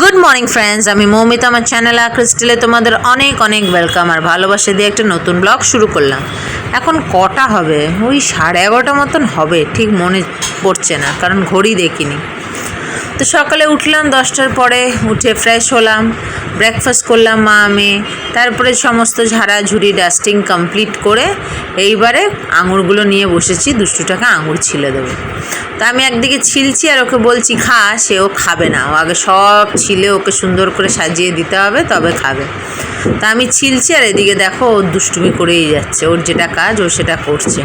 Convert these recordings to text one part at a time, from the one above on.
Good morning friends আমি মৌমিতা। আমার channel ক্রিস্টেলে তোমাদের অনেক অনেক ওয়েলকাম আর ভালোবাসে দিয়ে একটা নতুন ব্লগ শুরু করলাম। এখন কটা হবে? ওই সাড়ে এগারোটা মতন হবে। ঠিক মনে পড়ছে না, কারণ ঘড়ি দেখিনি। তো সকালে উঠলাম, দশটার পরে উঠে ফ্রেশ হলাম ব্রেকফাস্ট করলাম মা, আমি, তারপরে সমস্ত ঝাড়াঝুড়ি ডাস্টিং কমপ্লিট করে এইবারে আঙুরগুলো নিয়ে বসেছি দুশো টাকা আঙুর ছিলে দেবো। তা আমি একদিকে ছিলছি আর ওকে বলছি, খা সেও খাবে না। ও আগে সব ছিলে, ওকে সুন্দর করে সাজিয়ে দিতে হবে, তবে খাবে। তা আমি ছিলছি আর এদিকে দেখো ওর দুষ্টুমি করেই যাচ্ছে। ওর যেটা কাজ, ও সেটা করছে।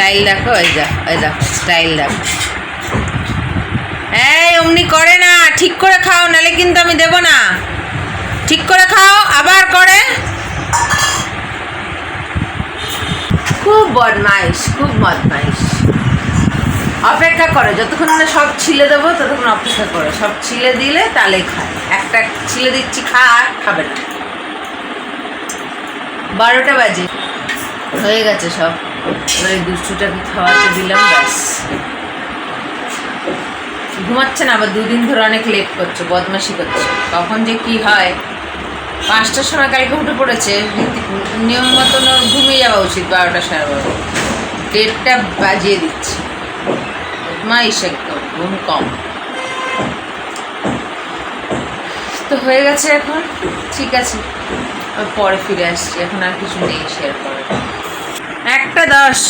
স্টাইল দেখো, এই দেখো এই দেখো স্টাইল দেখো। এই, অমনি করে না, ঠিক করে খাও, নালে কিন্তু আমি দেব না। ঠিক করে খাও, আবার করে। খুব বদমাইশ খুব বদমাইশ। অপেক্ষা করে, যতক্ষণ আমরা সব ছিলে দেবো, ততক্ষণ অপেক্ষা করে। সব ছিলে দিলে তাহলে খায়। একটা ছিলে দিচ্ছি, খা, আর খাবে না। বারোটা বাজে। হয়ে গেছে সব। এবারে দুষ্টুটাকে খাওয়াতে দিলাম, ব্যাস। ঘুমাচ্ছে না, আবার দুদিন ধরে অনেক লেট করছে, বদমাশি করছে। কখন যে কি হয়? পাঁচটার সময় কালকে উঠে পড়েছে। নিয়ম মতন ঘুমিয়ে যাওয়া উচিত, বারোটা সাড়ে বারোটা। ডেটটা বাজিয়ে দিচ্ছি। বদমাইশ একদম, ঘুম কম। তো হয়ে গেছে এখন, ঠিক আছে। পরে ফিরে আসছি, এখন আর কিছু নেই শেয়ার করার। একটা দশ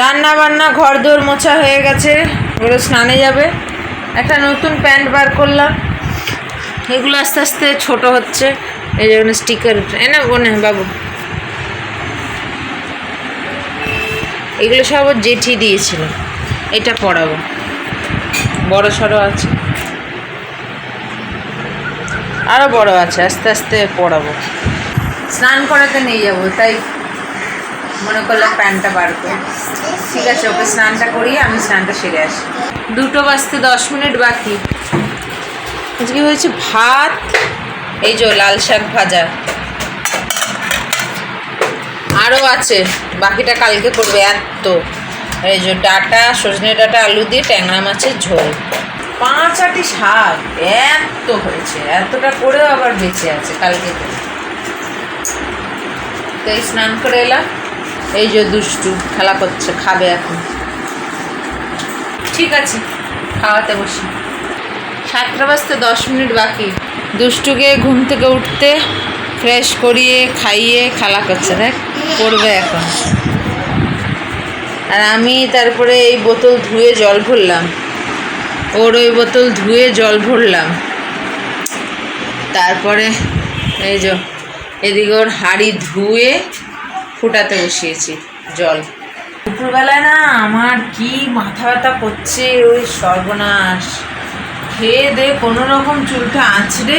রান্না বান্না ঘর দোর মোছা হয়ে গেছে, এগুলো স্নানে যাবে। একটা নতুন প্যান্ট বার করলাম। এগুলো আস্তে আস্তে ছোট হচ্ছে। এই জন্য স্টিকার এ না বোনে বাবু। এগুলো সব জেঠি দিয়েছিল। এটা পড়াবো বড় সড়ো আছে। আরও বড় আছে, আস্তে আস্তে পড়াবো স্নান করাতে নিয়ে যাব, তাই মনে করলাম প্যান্টটা বার করে। ঠিক আছে, ওকে স্নানটা করিয়ে আমি স্নানটা সেরে আসি। দুটো বাজতে দশ মিনিট বাকি। আজকে হয়েছে ভাত, এই যে লাল শাক ভাজা। আরও আছে, বাকিটা কালকে করবে এত। এই যে ডাটা, সজনে ডাটা, আলু দিয়ে ট্যাংরা মাছের ঝোল। পাঁচ আটি শাক, এত হয়েছে, এতটা করেও আবার বেঁচে আছে কালকে। তো এই স্নান করে এলাম। এই যে দুষ্টু খেলা করছে, খাবে এখন। ঠিক আছে, খাওয়াতে বসি। সাতটা বাজতে দশ মিনিট বাকি। দুষ্টুকে ঘুম থেকে উঠতে ফ্রেশ করিয়ে, খাইয়ে খেলা করছে, দেখ, করবে এখন। আর আমি তারপরে এই বোতল ধুয়ে জল ভরলাম। ওর ওই বোতল ধুয়ে জল ভরলাম। তারপরে এই যে, এদিকে ওর হাঁড়ি ধুয়ে ফুটাতে বসিয়েছি, জল। দুপুরবেলায় না আমার কি মাথা ব্যথা করছে, ওই সর্বনাশ। খেয়ে দে, কোনো রকম চুলটা আঁচড়ে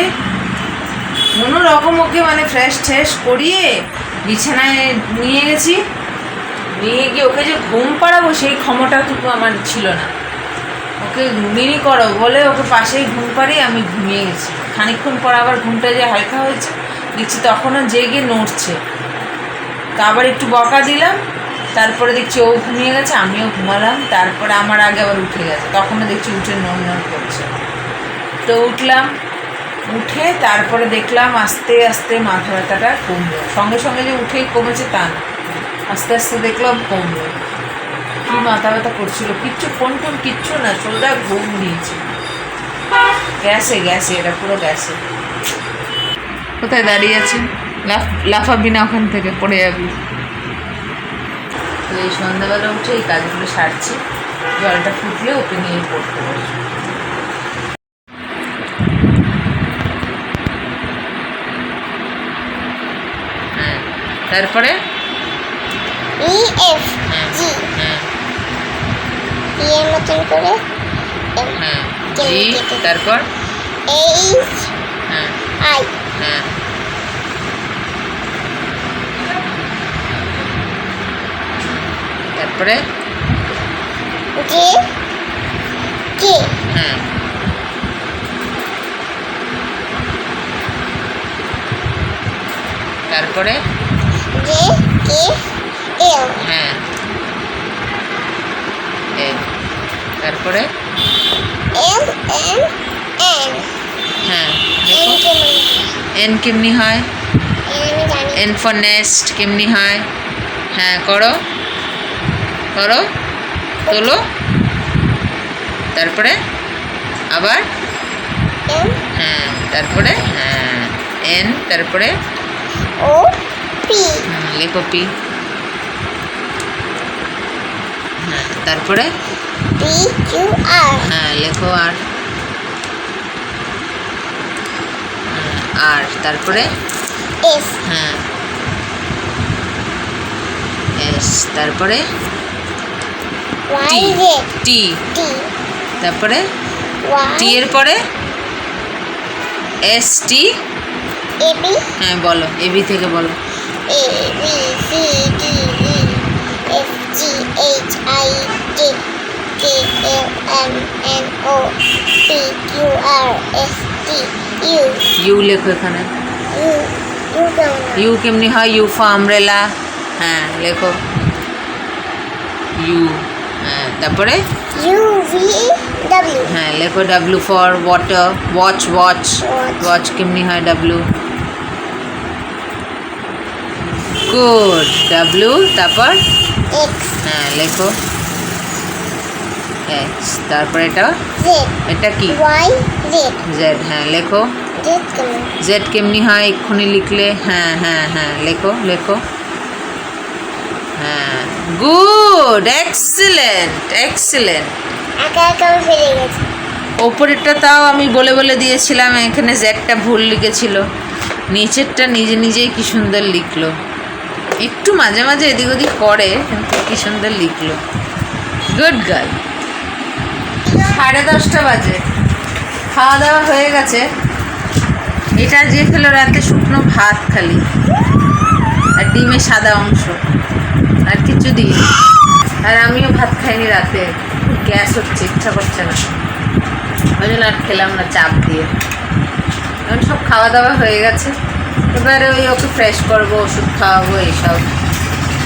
কোনো রকম ওকে মানে ফ্রেশ ট্রেশ করিয়ে বিছানায় নিয়ে গেছি। নিয়ে গিয়ে ওকে যে ঘুম পাড়াবো, সেই ক্ষমতাটুকু আমার ছিল না। ওকে ঘুমিয়ে করো বলে ওকে পাশেই ঘুম পাড়িয়ে আমি ঘুমিয়ে গেছি। খানিকক্ষণ পর আবার ঘুমটা যে হালকা হয়েছে, দেখছি তখনও জেগে নড়ছে। তো আবার একটু বকা দিলাম, তারপরে দেখছি ও ঘুমিয়ে গেছে, আমিও ঘুমালাম, তারপরে আমার আগে আবার উঠে গেছে, তখনও দেখছি উঠে নড় নড় করছে। তো উঠলাম, উঠে তারপরে দেখলাম আস্তে আস্তে মাথা ব্যথাটা কমলো, সঙ্গে সঙ্গে যে উঠেই কমেছে তা না, আস্তে আস্তে দেখলাম কমলো। কি মাথা ব্যথা করছিল, কিচ্ছু, ফোন টোন কিচ্ছু না, সোজা ঘুম দিয়েছে। গ্যাসে গ্যাসে, এটা পুরো গ্যাসে। কোথায় দাঁড়িয়ে আছে লাফ লাফাবি না ওখান থেকে পড়ে যাবি। তো এই সন্ধ্যাবেলা উঠে এই কাজগুলো সারছি জলটা ফুটলে ওকে নিয়ে পড়তে বসবো। হ্যাঁ তারপরে? ই এফ হ্যাঁ জি হ্যাঁ। ই এর মতন করে এম হ্যাঁ জি তারপর? এইচ হ্যাঁ। আই হ্যাঁ। তারপরে? J K? হ্যাঁ তারপরে? J K? এল। হ্যাঁ এল। তারপরে? L N N. হ্যাঁ এন দেখো। এন কেমনি হয়? এন ফর নেস্ট কেমনি হয়? হ্যাঁ করো। করো তোলো তারপরে আবার হ্যাঁ তারপরে হ্যাঁ এন তারপরে ও পি লেখো পি হ্যাঁ তারপরে পি কিউ আর হ্যাঁ লেখো আর হ্যাঁ, আর তারপরে এস হ্যাঁ এস তারপরে টি টি। তারপরে টি এর পরে এস টি। হ্যাঁ বলো এবি থেকে বলো। A B C D E F G H I J K L M N O P Q R S T U. U লেখো এখানে। ইউ কেমনি হয়? ইউ ফর আমব্রেলা হ্যাঁ লেখো। ইউ। তারপরে? ইউ ভি ডাব্লিউ হ্যাঁ লেখো W for water watch watch Watch. Watch কেমনি হয় ডাব্লু গুড ডাব্লু তারপর? এক্স হ্যাঁ লেখো। এক্স তারপর এটা? জেড এটা কি? ওয়াই জেড জেড হ্যাঁ লেখো। জেড কেমন? জেড কেমনি হয় এক্ষুনি লিখলে? হ্যাঁ হ্যাঁ হ্যাঁ লেখো লেখো। হ্যাঁ। গুড এক্সিলেন্ট এক্সিলেন্ট একা ওপরেরটা তাও আমি বলে বলে দিয়েছিলাম এখানে জেডটা ভুল লিখেছিল। নিচেরটা নিজে নিজেই কি সুন্দর লিখলো। একটু মাঝে মাঝে এদিক ওদিক করে কিন্তু কি সুন্দর লিখলো। গুড গার্ল সাড়ে দশটা বাজে। খাওয়া দাওয়া হয়ে গেছে। এটা যে খেলো রাতে শুকনো ভাত খালি। আর ডিমের সাদা অংশ। আর কিছু দিই আর আমিও ভাত খাইনি রাতে। গ্যাস হচ্ছে, ইচ্ছা করছে না। ওই জন্য আর খেলাম না চাপ দিয়ে। এখন সব খাওয়া দাওয়া হয়ে গেছে। এবারে ওই ওকে ফ্রেশ করব, ওষুধ খাওয়াবো, এইসব।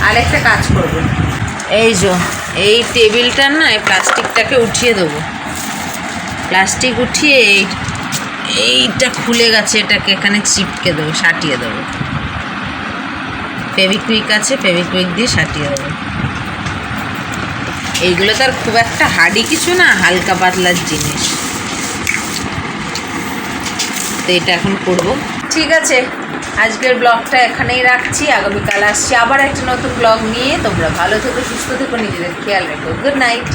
আর একটা কাজ করব। এই যে, এই টেবিলটার না, এই প্লাস্টিকটাকে উঠিয়ে দেবো। প্লাস্টিক উঠিয়ে এই এইটা খুলে গেছে, এটাকে এখানে চিপকে দেবো, সাটিয়ে দেবো। ফেভিকুইক আছে, ফেভিকুইক দিয়ে সাটিয়ে দেবো। এইগুলো তো আর খুব একটা হার্ডি কিছু না, হালকা পাতলার জিনিস। তো এটা এখন করব। ঠিক আছে, আজকের ব্লগটা এখানেই রাখছি। আগামীকাল আসছি আবার একটা নতুন ব্লগ নিয়ে। তোমরা ভালো থেকো, সুস্থ থেকো, নিজেদের খেয়াল রেখো। Good night.